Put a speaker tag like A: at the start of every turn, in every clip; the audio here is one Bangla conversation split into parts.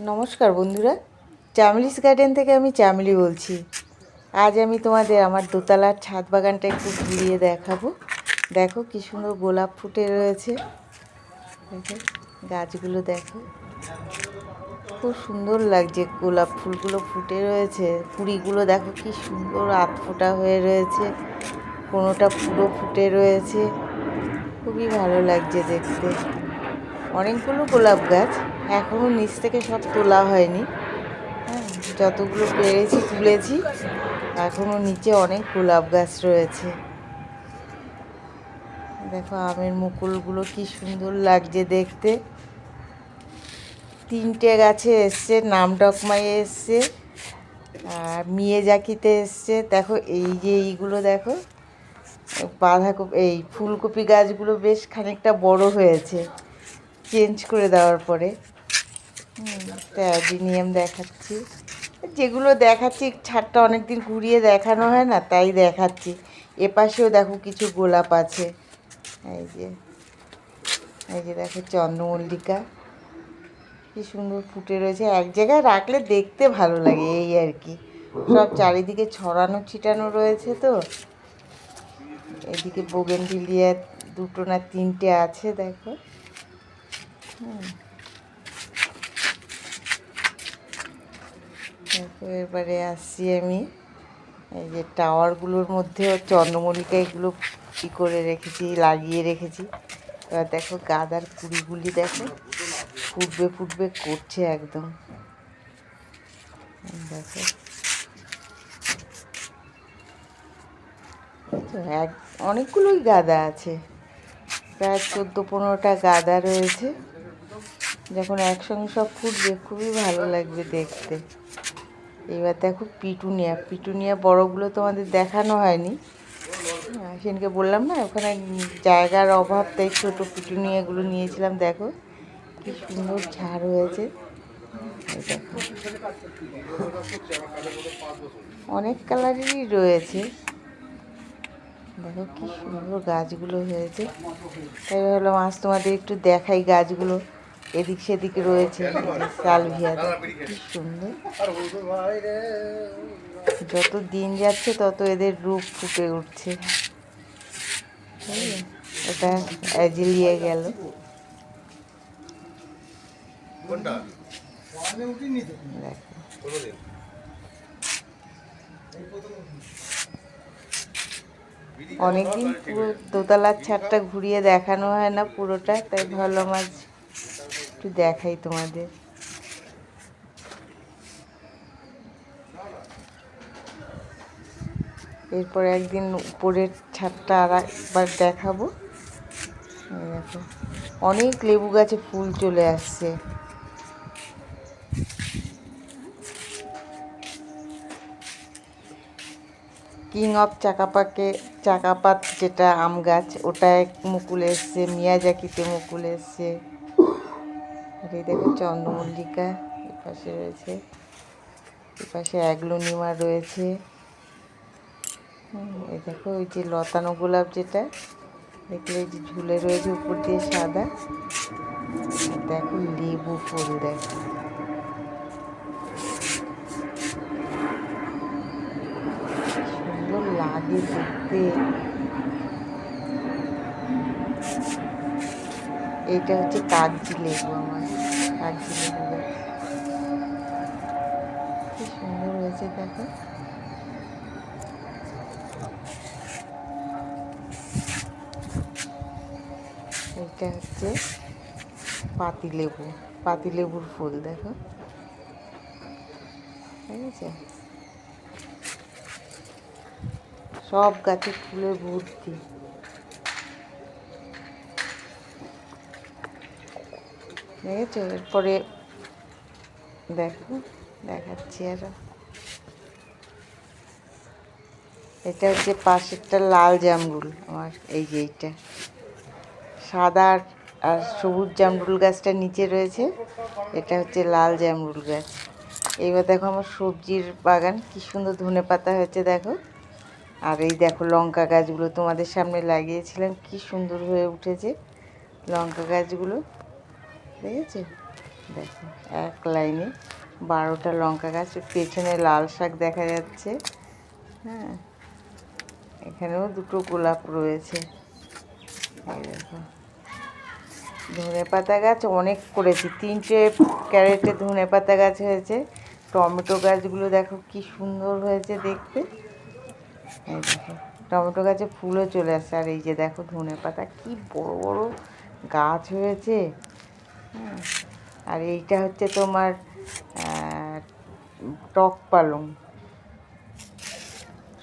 A: নমস্কার বন্ধুরা চামলিস গার্ডেন থেকে আমি চামলি বলছি। আজ আমি তোমাদের আমার দোতলার ছাদ বাগানটা একটু ঘুরিয়ে দেখাবো। দেখো কি সুন্দর গোলাপ ফুটে রয়েছে। দেখো, গাছগুলো দেখো। খুব সুন্দর লাগছে গোলাপ ফুলগুলো ফুটে রয়েছে। কুড়িগুলো দেখো কি সুন্দর আধ ফোটা হয়ে রয়েছে। কোনোটা পুরো ফুটে রয়েছে। খুবই ভালো লাগছে দেখতে। অনেকগুলো গোলাপ গাছ। এখনও নিচ থেকে সব তোলা হয়নি। হ্যাঁ যতগুলো পেরেছি, তুলেছি এখনও নিচে অনেক গোলাপ গাছ রয়েছে। দেখো আমের মুকুলগুলো কি সুন্দর লাগছে দেখতে। তিনটে গাছে এসছে, নাম ডকমাই এসছে, আর মিয়ে জাকিতে এসছে। দেখো এই যে এইগুলো দেখো, বাঁধাকপি, এই ফুলকপি গাছগুলো বেশ খানিকটা বড় হয়েছে। চেঞ্জ করে দেওয়ার পরে। অ্যাডিনিয়াম দেখাচ্ছি। যেগুলো দেখাচ্ছি, ছাদটা অনেক দিন ঘুরিয়ে দেখানো হয় না, তাই দেখাচ্ছি। এপাশেও দেখো কিছু গোলাপ আছে। এই যে এই যে দেখো চন্দ্রমল্লিকা। কি সুন্দর ফুটে রয়েছে। এক জায়গায় রাখলে দেখতে ভালো লাগে এই আর কি। সব চারিদিকে ছড়ানো ছিটানো রয়েছে তো। এদিকে বোগেন বোগেনভিলিয়া দুটো না তিনটে আছে, দেখো। এবারে আসছি আমি। এই যে টাওয়ারগুলোর মধ্যেও চন্দ্রমল্লিকা এগুলো কী করে রেখেছি, লাগিয়ে রেখেছি। এবার দেখো গাদার কুড়িগুলি দেখো, ফুটবে ফুটবে করছে একদম। দেখো। এক, অনেকগুলোই গাদা আছে। প্রায় চোদ্দ পনেরোটা গাদা রয়েছে। যখন একসঙ্গে সব ফুটবে খুবই ভালো লাগবে দেখতে। এবার দেখো পিটুনিয়া। পিটুনিয়া বড়গুলো তোমাদের দেখানো হয়নি। হ্যাঁ, সেদিনকে বললাম না ওখানে জায়গার অভাব তাই ছোটো পিটুনিয়াগুলো নিয়েছিলাম দেখো। কি সুন্দর ঝাড় হয়েছে। অনেক কালারেরই রয়েছে। দেখো কি সুন্দর গাছগুলো হয়েছে। তাই ভাবলাম আজ তোমাদের একটু দেখাই গাছগুলো। এদিক সেদিক রয়েছে সালভিয়া কি সুন্দর। যত দিন যাচ্ছে তত এদের রূপ ফুটে উঠছে? এটা অ্যাজিলিয়ে গেল। অনেকদিন পুরো দোতলার ছাদটা ঘুরিয়ে দেখানো হয় না পুরোটা তাই ভালো আজ একটু দেখাই তোমাদের। এরপর একদিন উপরের ছাদটা আর একবার দেখাবো দেখো, অনেক লেবু গাছে ফুল চলে আসছে। কিং অফ চাকাপাকে, চাকাপাত যেটা আম গাছ ওটায় মুকুল এসছে, মিয়াজাকিতে মুকুল এসছে। আর এই দেখো চন্দ্রমল্লিকা এপাশে রয়েছে, এপাশে অ্যাগ্লোনিমা রয়েছে। এই দেখো ওই যে লতানো গোলাপ যেটা, দেখলে যে ঝুলে রয়েছে উপর দিয়ে সাদা। দেখো লেবু ফুল দেখো। সুন্দর লাগে দেখতে। এটা হচ্ছে কাগজি লেবু আমার। কাগজি লেবু গাছ কি সুন্দর হয়েছে দেখো। এটা হচ্ছে পাতিলেবু পাতিলেবুর ফুল, দেখো। ঠিক আছে সব গাছে ফুলে ভর্তি। দেখেছ এরপরে দেখো, দেখাচ্ছি আরও। এটা হচ্ছে পাশেরটা লাল জামরুল, আমার এই যে এইটা। সাদা আর সবুজ জামরুল গাছটা নিচে রয়েছে, এটা হচ্ছে লাল জামরুল গাছ। এইবার দেখো আমার সবজির বাগান, কি সুন্দর ধনে পাতা হয়েছে, দেখো। আর এই দেখো লঙ্কা গাছগুলো তোমাদের সামনে লাগিয়েছিলাম, কি সুন্দর হয়ে উঠেছে লঙ্কা গাছগুলো। দেখেছ দেখো, এক লাইনে বারোটা লঙ্কা গাছ, পেছনে লাল শাক দেখা যাচ্ছে। হ্যাঁ এখানেও দুটো গোলাপ রয়েছে। দেখো ধনে পাতা গাছ অনেক করেছি, তিনটে ক্যারেটে ধনে পাতা গাছ হয়েছে। টমেটো গাছগুলো দেখো কি সুন্দর হয়েছে দেখতে। দেখো, টমেটো গাছে ফুলও চলে আসছে আর এই যে দেখো ধনে পাতা কি বড় বড় গাছ হয়েছে। হ্যাঁ আর এইটা হচ্ছে তোমার টক পালং।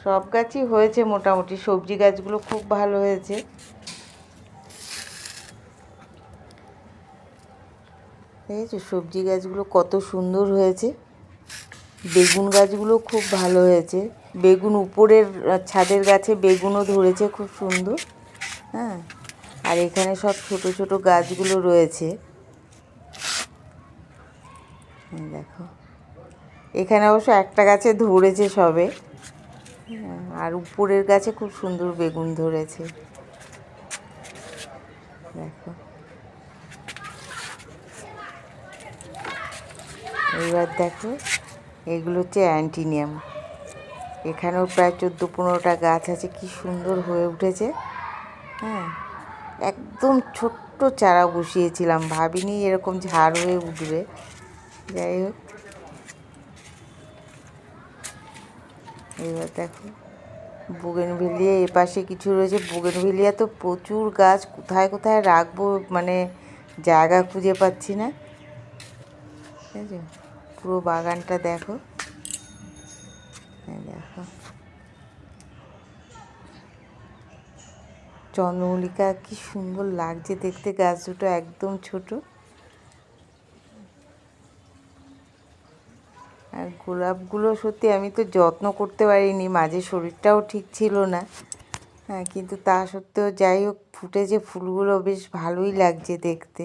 A: সব গাছই হয়েছে মোটামুটি, সবজি গাছগুলো খুব ভালো হয়েছে। দেখেছ সবজি গাছগুলো কত সুন্দর হয়েছে। বেগুন গাছগুলো খুব ভালো হয়েছে। বেগুন উপরের ছাদের গাছে বেগুনও ধরেছে খুব সুন্দর হ্যাঁ। আর এখানে সব ছোট ছোট গাছগুলো রয়েছে। দেখো। এখানে অবশ্য একটা গাছে ধরেছে সবে। হ্যাঁ, আর উপরের গাছে খুব সুন্দর বেগুন ধরেছে। দেখো। এইবার দেখো এগুলো হচ্ছে অ্যান্টিনিয়াম। এখানেও প্রায় চোদ্দ পনেরোটা গাছ আছে কি সুন্দর হয়ে উঠেছে। হ্যাঁ একদম ছোট্ট চারা বসিয়েছিলাম ভাবিনি এরকম ঝাড় হয়ে উঠবে। যাই হোক এবার দেখো, বোগেনভেলিয়া, এ পাশে কিছু রয়েছে। বোগেনভেলিয়া তো প্রচুর গাছ, কোথায় কোথায় রাখব মানে জায়গা খুঁজে পাচ্ছি না। ঠিক আছে? পুরো বাগানটা দেখো। দেখো। চন্দ্রমল্লিকা, কি সুন্দর লাগছে দেখতে। গাছ দুটো একদম ছোট। গোলাপগুলো সত্যি আমি তো যত্ন করতে পারিনি, মাঝে শরীরটাও ঠিক ছিল না। হ্যাঁ কিন্তু তা সত্ত্বেও যাই হোক, ফুটেছে ফুলগুলো, বেশ ভালোই লাগছে দেখতে।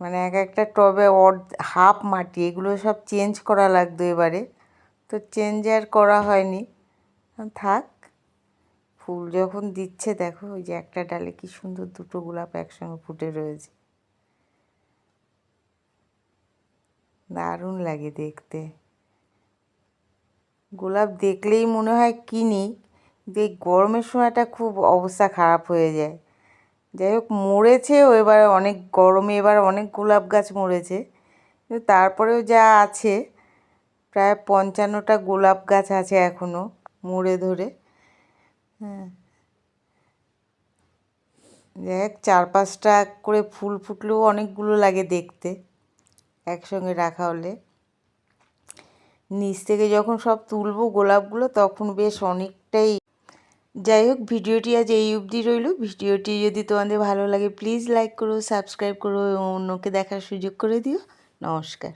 A: মানে এক একটা টবে অর্ধ, হাফ মাটি, এগুলো সব চেঞ্জ করা লাগতো এবারে। তো চেঞ্জ আর করা হয়নি। থাক, ফুল যখন দিচ্ছে দেখো, ওই যে একটা ডালে কি সুন্দর দুটো গোলাপ একসঙ্গে ফুটে রয়েছে। দারুণ লাগে দেখতে। গোলাপ দেখলেই মনে হয় কিনি এই গরমের সময়টা খুব অবস্থা খারাপ হয়ে যায়। যাই হোক, মরেছেও এবার অনেক গরমে, এবার অনেক গোলাপ গাছ মরেছে। তারপরেও যা আছে, প্রায় পঞ্চান্নটা গোলাপ গাছ আছে এখনও মরে ধরে। হ্যাঁ। যাই হোক চার পাঁচটা করে ফুল ফুটলেও অনেকগুলো লাগে দেখতে। একসঙ্গে রাখা হলে। নিচ থেকে যখন সব তুলবো গোলাপগুলো, তখন বেশ অনেকটাই। যাই হোক, ভিডিওটি আজ এই অবধি রইল। ভিডিওটি যদি তোমাদের ভালো লাগে প্লিজ লাইক করো সাবস্ক্রাইব করো এবং অন্যকে দেখার সুযোগ করে দিও। নমস্কার।